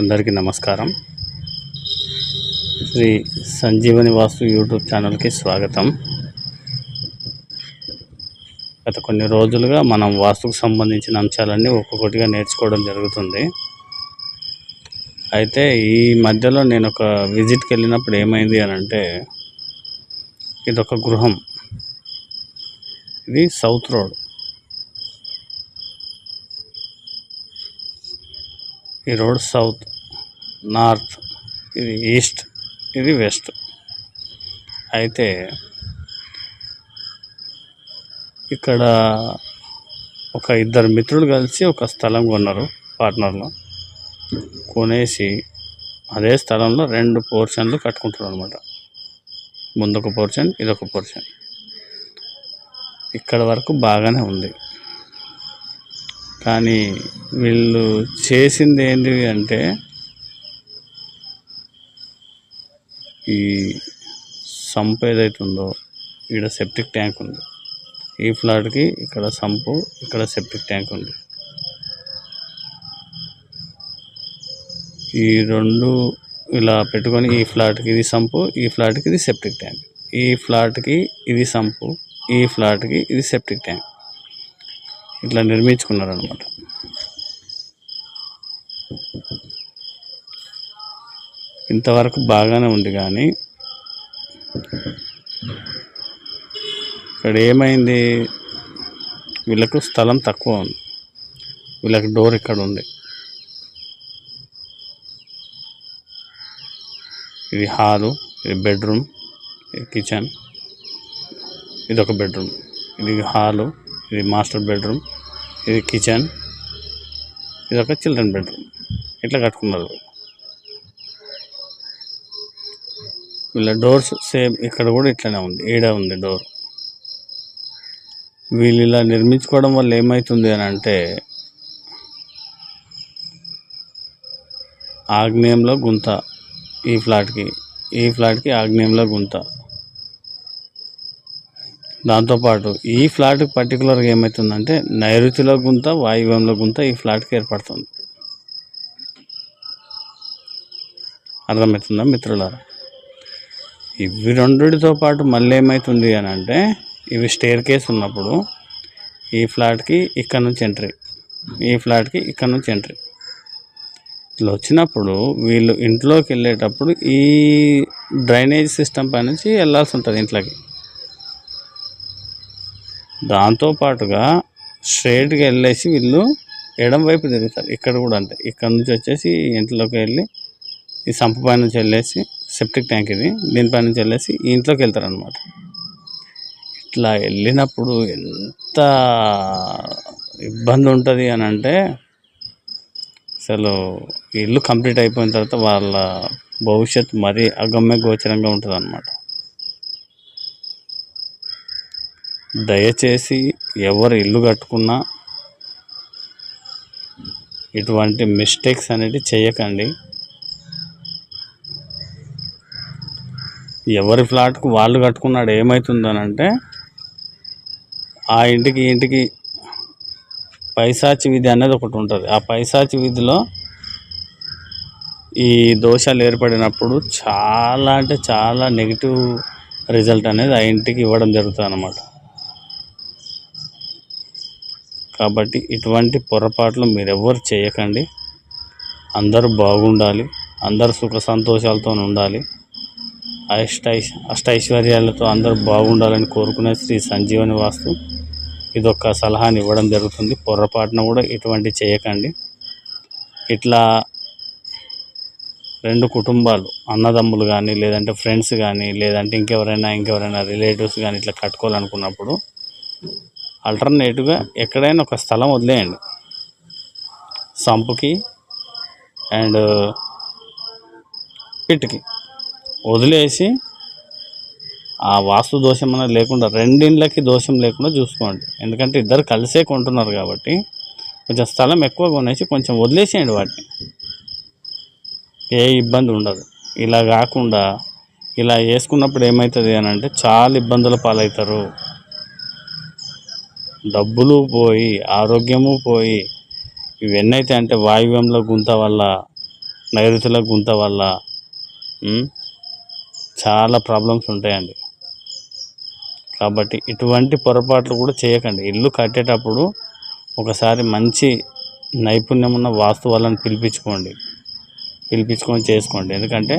అందరికీ నమస్కారం. శ్రీ సంజీవని వాస్తు యూట్యూబ్ ఛానల్కి స్వాగతం. గత కొన్ని రోజులుగా మనం వాస్తుకు సంబంధించిన అంశాలన్నీ ఒక్కొక్కటిగా నేర్చుకోవడం జరుగుతుంది. అయితే ఈ మధ్యలో నేను ఒక విజిట్కి వెళ్ళినప్పుడు ఏమైంది అని అంటే ఇది ఒక గృహం. ఇది సౌత్ రోడ్. ఈ రోడ్ సౌత్ నార్త్ ఇది ఈస్ట్ ఇది వెస్ట్. అయితే ఇక్కడ ఒక ఇద్దరు మిత్రులు కలిసి ఒక స్థలం కొన్నారు పార్ట్నర్లో. కొనేసి అదే స్థలంలో రెండు పోర్షన్లు కట్టుకుంటారు అనమాట ముందొక పోర్షన్ ఇదొక పోర్షన్. ఇక్కడ వరకు బాగానే ఉంది. కానీ వీళ్ళు చేసింది ఏంటి అంటే ఈ సంప్ ఏదైతే ఉందో ఇక్కడ సెప్టిక్ ట్యాంక్ ఉంది. ఈ ఫ్లాట్కి ఇక్కడ సంపు ఇక్కడ సెప్టిక్ ట్యాంక్ ఉంది. ఈ రెండు ఇలా పెట్టుకొని ఈ ఫ్లాట్కి ఇది సంపు ఈ ఫ్లాట్కి ఇది సెప్టిక్ ట్యాంక్ ఈ ఫ్లాట్కి ఇది సంపు ఈ ఫ్లాట్కి ఇది సెప్టిక్ ట్యాంక్ ఇట్లా నిర్మించుకున్నారు అనమాట ఇంతవరకు బాగానే ఉంది కానీ ఇక్కడ ఏమైంది? వీళ్ళకు స్థలం తక్కువ ఉంది. వీళ్ళకి డోర్ ఇక్కడ ఉంది. ఇది హాలు ఇది బెడ్రూమ్ ఇది కిచెన్. ఇది ఒక బెడ్రూమ్. ఇది హాలు ఇది మాస్టర్ బెడ్రూమ్. ఇది కిచెన్. ఇది ఒక చిల్డ్రన్ బెడ్రూమ్. ఇట్లా కట్టుకున్నారు? వీళ్ళ డోర్స్ సేమ్ ఇక్కడ కూడా ఇట్లనే ఉంది. ఈడ ఉంది డోర్. వీళ్ళు ఇలా నిర్మించుకోవడం వల్ల ఏమవుతుంది అని అంటే ఆగ్నేయంలో గుంత ఈ ఫ్లాట్కి ఈ ఫ్లాట్కి ఆగ్నేయంలో గుంత. దాంతోపాటు ఈ ఫ్లాట్ పర్టికులర్గా ఏమవుతుందంటే నైరుతిలో గుంత వాయువ్యంలో గుంత ఈ ఫ్లాట్కి ఏర్పడుతుంది. అర్థమవుతుందా మిత్రులారా? ఇవి రెండిటితో పాటు మళ్ళీ ఏమవుతుంది అని అంటే ఇవి స్టేర్ కేస్ ఉన్నప్పుడు ఈ ఫ్లాట్కి ఇక్కడ నుంచి ఎంట్రీ ఈ ఫ్లాట్కి ఇక్కడ నుంచి ఎంట్రీ. ఇట్లా వచ్చినప్పుడు వీళ్ళు ఇంట్లోకి వెళ్ళేటప్పుడు ఈ డ్రైనేజ్ సిస్టమ్ పై నుంచి వెళ్ళాల్సి ఉంటుంది ఇంట్లోకి. దాంతోపాటుగా స్ట్రైట్గా వెళ్ళేసి వీళ్ళు ఎడం వైపు తిరుగుతారు. ఇక్కడ కూడా అంతే. ఇక్కడ నుంచి వచ్చేసి ఇంట్లోకి వెళ్ళి ఈ సంప పై నుంచి వెళ్ళేసి సెప్టిక్ ట్యాంక్ ఇది. దీనిపై నుంచి వెళ్ళేసి ఈ ఇంట్లోకి వెళ్తారు అనమాట ఇట్లా వెళ్ళినప్పుడు ఎంత ఇబ్బంది ఉంటుంది అని అంటే అసలు ఇల్లు కంప్లీట్ అయిపోయిన తర్వాత వాళ్ళ భవిష్యత్తు మరీ అగమ్య గోచరంగా ఉంటుంది అనమాట దయచేసి ఎవరు ఇల్లు కట్టుకున్నా ఇటువంటి మిస్టేక్స్ అనేది చేయకండి. ఎవరి ఫ్లాట్కు వాళ్ళు కట్టుకున్నాడు ఏమవుతుందనంటే ఆ ఇంటికి ఇంటికి పైశాచి విధి అనేది ఒకటి ఉంటుంది. ఆ పైశాచి విధిలో ఈ దోషాలు ఏర్పడినప్పుడు చాలా అంటే చాలా నెగిటివ్ రిజల్ట్ అనేది ఆ ఇంటికి ఇవ్వడం జరుగుతుంది అన్నమాట కాబట్టి ఇటువంటి పొరపాట్లు మీరెవ్వరు చేయకండి. అందరూ బాగుండాలి. అందరూ సుఖ సంతోషాలతో ఉండాలి. అష్టై అష్టైశ్వర్యాలతో అందరూ బాగుండాలని కోరుకునే శ్రీ సంజీవని వాస్తు ఇదొక సలహాని ఇవ్వడం జరుగుతుంది. పొరపాటున కూడా ఇటువంటి చేయకండి. ఇట్లా రెండు కుటుంబాలు అన్నదమ్ములు కానీ లేదంటే ఫ్రెండ్స్ కానీ లేదంటే ఇంకెవరైనా ఇంకెవరైనా రిలేటివ్స్ కానీ ఇట్లా కట్టుకోవాలనుకున్నప్పుడు ఆల్టర్నేటివ్గా ఎక్కడైనా ఒక స్థలం వదిలేయండి. సంపుకి అండ్ పిట్కి వదిలేసి ఆ వాస్తు దోషం అనేది లేకుండా రెండిళ్ళకి దోషం లేకుండా చూసుకోండి. ఎందుకంటే ఇద్దరు కలిసే కొంటున్నారు కాబట్టి కొంచెం స్థలం ఎక్కువ కొనేసి కొంచెం వదిలేసేయండి వాటిని. ఏ ఇబ్బంది ఉండదు. ఇలా కాకుండా ఇలా వేసుకున్నప్పుడు ఏమవుతుంది అని అంటే చాలా ఇబ్బందుల పాలవుతారు. డబ్బులు పోయి ఆరోగ్యము పోయి ఇవన్నైతే అంటే వాయువ్యంలో గుంత వల్ల నైరుతుల గుంత వల్ల చాలా ప్రాబ్లమ్స్ ఉంటాయండి. కాబట్టి ఇటువంటి పొరపాట్లు కూడా చేయకండి. ఇల్లు కట్టేటప్పుడు ఒకసారి మంచి నైపుణ్యం ఉన్న వాస్తు వాళ్ళని పిలిపించుకోండి. పిలిపించుకొని చేసుకోండి. ఎందుకంటే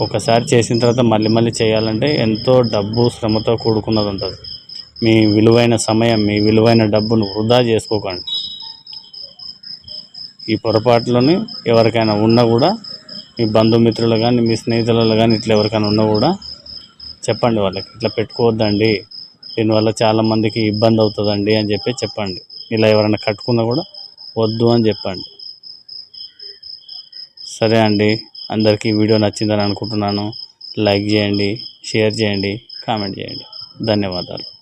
ఒకసారి చేసిన తర్వాత మళ్ళీ మళ్ళీ చేయాలంటే ఎంతో డబ్బు శ్రమతో కూడుకున్నది ఉంటుంది. మీ విలువైన సమయం మీ విలువైన డబ్బును వృధా చేసుకోకండి. ఈ పొరపాట్లని ఎవరికైనా ఉన్నా కూడా మీ బంధుమిత్రులు కానీ మీ స్నేహితులలో కానీ ఇట్లా ఎవరికైనా ఉన్నా కూడా చెప్పండి వాళ్ళకి. ఇట్లా పెట్టుకోవద్దండి. దీనివల్ల చాలామందికి ఇబ్బంది అవుతుందండి అని చెప్పి చెప్పండి. ఇలా ఎవరైనా కట్టుకున్నా కూడా వద్దు అని చెప్పండి. సరే అండి. అందరికీ వీడియో నచ్చిందని అనుకుంటున్నాను. లైక్ చేయండి షేర్ చేయండి కామెంట్ చేయండి. ధన్యవాదాలు.